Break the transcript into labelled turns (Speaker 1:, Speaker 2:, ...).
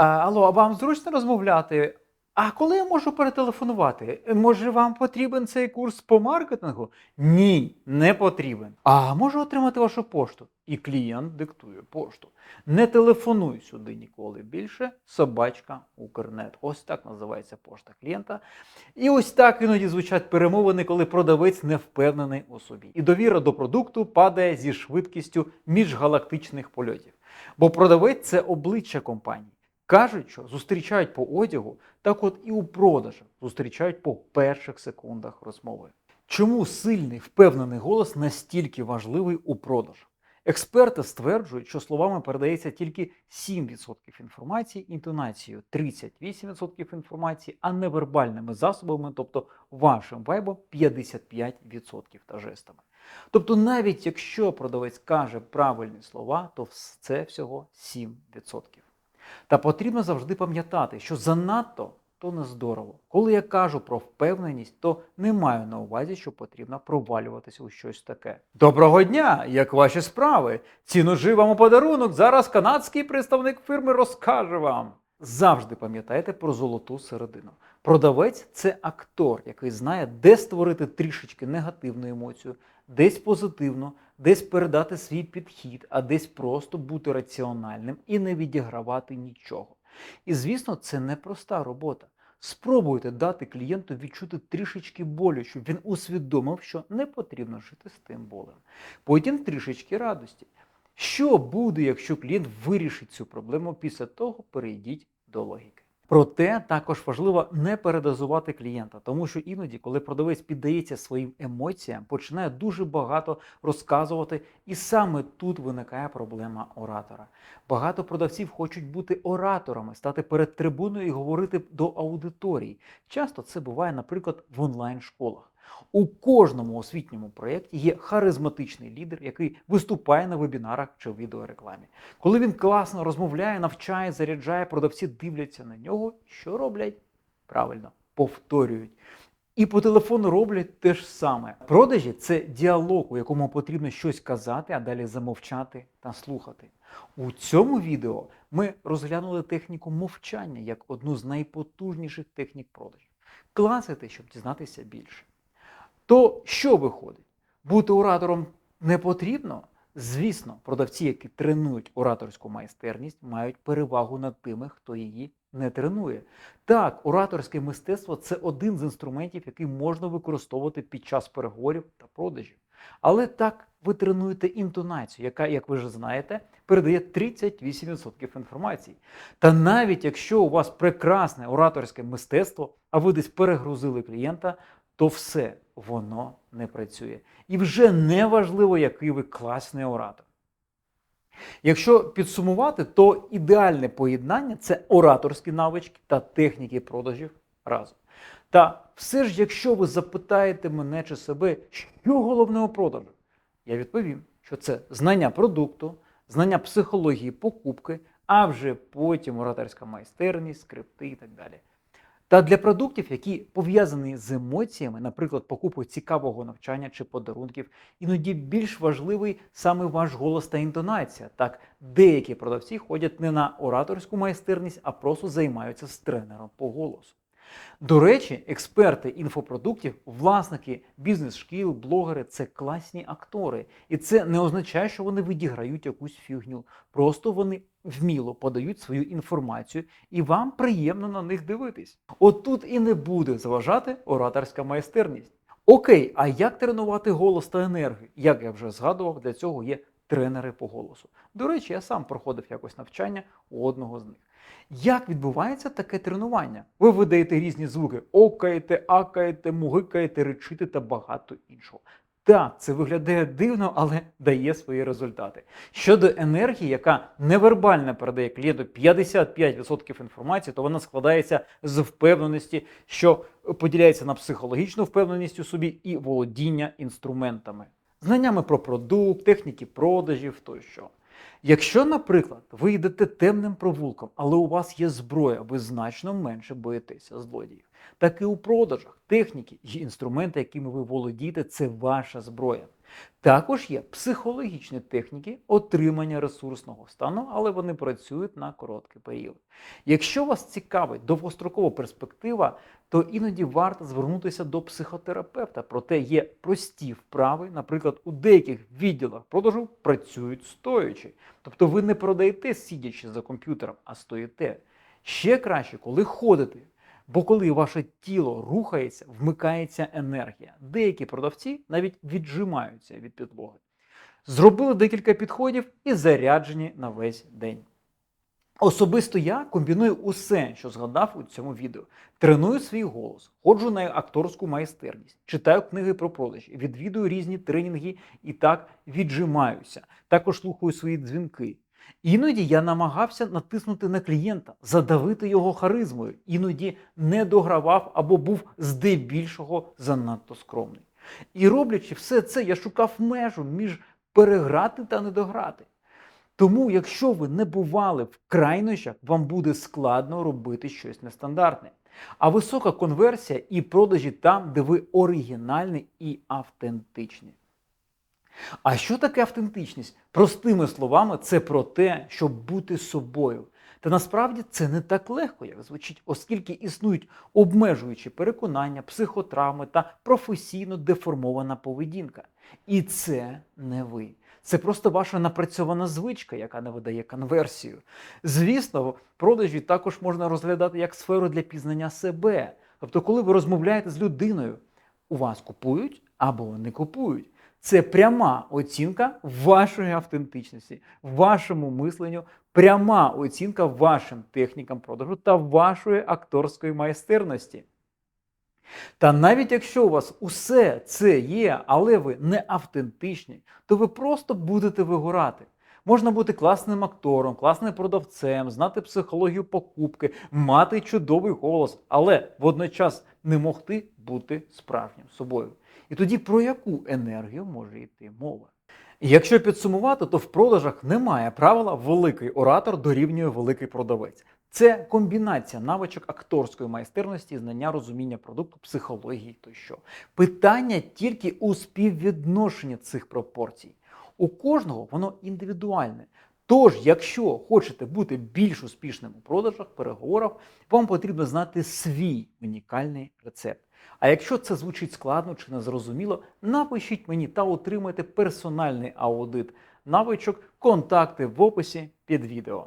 Speaker 1: Алло, а вам зручно розмовляти? А коли я можу перетелефонувати? Може, вам потрібен цей курс по маркетингу? Ні, не потрібен. А можу отримати вашу пошту? І клієнт диктує пошту. Не телефонуй сюди ніколи більше. Собачка Укрнет. Ось так називається пошта клієнта. І ось так іноді звучать перемовини, коли продавець не впевнений у собі. І довіра до продукту падає зі швидкістю міжгалактичних польотів. Бо продавець це обличчя компанії. Кажуть, що зустрічають по одягу, так от і у продажах зустрічають по перших секундах розмови. Чому сильний впевнений голос настільки важливий у продажах? Експерти стверджують, що словами передається тільки 7% інформації, інтонацією 38% інформації, а невербальними засобами, тобто вашим вайбом 55% та жестами. Тобто, навіть якщо продавець каже правильні слова, то це всього 7%. Та потрібно завжди пам'ятати, що занадто то не здорово. Коли я кажу про впевненість, то не маю на увазі, що потрібно провалюватися у щось таке. Доброго дня! Як ваші справи? Ці ножи вам у подарунок. Зараз канадський представник фірми розкаже вам. Завжди пам'ятайте про золоту середину. Продавець це актор, який знає, де створити трішечки негативну емоцію, десь позитивну, десь передати свій підхід, а десь просто бути раціональним і не відігравати нічого. І звісно, це непроста робота. Спробуйте дати клієнту відчути трішечки болю, щоб він усвідомив, що не потрібно жити з тим болем. Потім трішечки радості. Що буде, якщо клієнт вирішить цю проблему після того, перейдіть до логіки. Проте також важливо не передозувати клієнта, тому що іноді, коли продавець піддається своїм емоціям, починає дуже багато розказувати, і саме тут виникає проблема оратора. Багато продавців хочуть бути ораторами, стати перед трибуною і говорити до аудиторії. Часто це буває, наприклад, в онлайн-школах. У кожному освітньому проєкті є харизматичний лідер, який виступає на вебінарах чи відеорекламі. Коли він класно розмовляє, навчає, заряджає, продавці дивляться на нього, що роблять? Правильно, повторюють. І по телефону роблять те ж саме. Продажі це діалог, у якому потрібно щось казати, а далі замовчати та слухати. У цьому відео ми розглянули техніку мовчання як одну з найпотужніших технік продажів. Класите, щоб дізнатися більше. То що виходить? Бути оратором не потрібно? Звісно, продавці, які тренують ораторську майстерність, мають перевагу над тими, хто її не тренує. Так, ораторське мистецтво це один з інструментів, який можна використовувати під час переговорів та продажів. Але так ви тренуєте інтонацію, яка, як ви вже знаєте, передає 38% інформації. Та навіть якщо у вас прекрасне ораторське мистецтво, а ви десь перегрузили клієнта, то все воно не працює. І вже не важливо, який ви класний оратор. Якщо підсумувати, то ідеальне поєднання це ораторські навички та техніки продажів разом. Та все ж, якщо ви запитаєте мене чи себе, що головне у продажах, я відповім, що це знання продукту, знання психології покупки, а вже потім ораторська майстерність, скрипти і так далі. Та для продуктів, які пов'язані з емоціями, наприклад, покупку цікавого навчання чи подарунків, іноді більш важливий саме ваш голос та інтонація. Так, деякі продавці ходять не на ораторську майстерність, а просто займаються з тренером по голосу. До речі, експерти інфопродуктів, власники бізнес-шкіл, блогери це класні актори. І це не означає, що вони відіграють якусь фігню. Просто вони вміло подають свою інформацію, і вам приємно на них дивитись. От тут і не буде заважати ораторська майстерність. Окей, а як тренувати голос та енергію? Як я вже згадував, для цього є тренери по голосу. До речі, я сам проходив якось навчання у одного з них. Як відбувається таке тренування? Ви видаєте різні звуки: окаєте, акаєте, мугикаєте, речите та багато іншого. Так, це виглядає дивно, але дає свої результати. Щодо енергії, яка невербально передає клієнту 55% інформації, то вона складається з впевненості, що поділяється на психологічну впевненість у собі і володіння інструментами, знаннями про продукт, техніки продажів тощо. Якщо, наприклад, ви йдете темним провулком, але у вас є зброя, ви значно менше боїтеся злодіїв. Так і у продажах техніки і інструменти, якими ви володієте, це ваша зброя. Також є психологічні техніки отримання ресурсного стану, але вони працюють на короткий період. Якщо вас цікавить довгострокова перспектива, то іноді варто звернутися до психотерапевта. Проте є прості вправи, наприклад, у деяких відділах продажу працюють стоячи. Тобто ви не продаєте сидячи за комп'ютером, а стоїте. Ще краще, коли ходите. Бо коли ваше тіло рухається, вмикається енергія. Деякі продавці навіть віджимаються від підлоги. Зробили декілька підходів і заряджені на весь день. Особисто я комбіную усе, що згадав у цьому відео. Треную свій голос, ходжу на акторську майстерність, читаю книги про продажі, відвідую різні тренінги і так віджимаюся. Також слухаю свої дзвінки. Іноді я намагався натиснути на клієнта, задавити його харизмою, іноді не догравав або був здебільшого занадто скромний. І роблячи все це, я шукав межу між переграти та недограти. Тому, якщо ви не бували в крайнощах, вам буде складно робити щось нестандартне. А висока конверсія і продажі там, де ви оригінальні і автентичні. А що таке автентичність? Простими словами, це про те, щоб бути собою. Та насправді це не так легко, як звучить, оскільки існують обмежуючі переконання, психотравми та професійно деформована поведінка. І це не ви. Це просто ваша напрацьована звичка, яка не видає конверсію. Звісно, продажі також можна розглядати як сферу для пізнання себе. Тобто, коли ви розмовляєте з людиною, у вас купують або не купують. Це пряма оцінка вашої автентичності, вашому мисленню, пряма оцінка вашим технікам продажу та вашої акторської майстерності. Та навіть якщо у вас усе це є, але ви не автентичні, то ви просто будете вигорати. Можна бути класним актором, класним продавцем, знати психологію покупки, мати чудовий голос, але водночас не могти бути справжнім собою. І тоді про яку енергію може йти мова? Якщо підсумувати, то в продажах немає правила великий оратор дорівнює великий продавець. Це комбінація навичок акторської майстерності, знання розуміння продукту, психології тощо. Питання тільки у співвідношенні цих пропорцій. У кожного воно індивідуальне. Тож, якщо хочете бути більш успішним у продажах, переговорах, вам потрібно знати свій унікальний рецепт. А якщо це звучить складно чи незрозуміло, напишіть мені та отримайте персональний аудит навичок, контакти в описі під відео.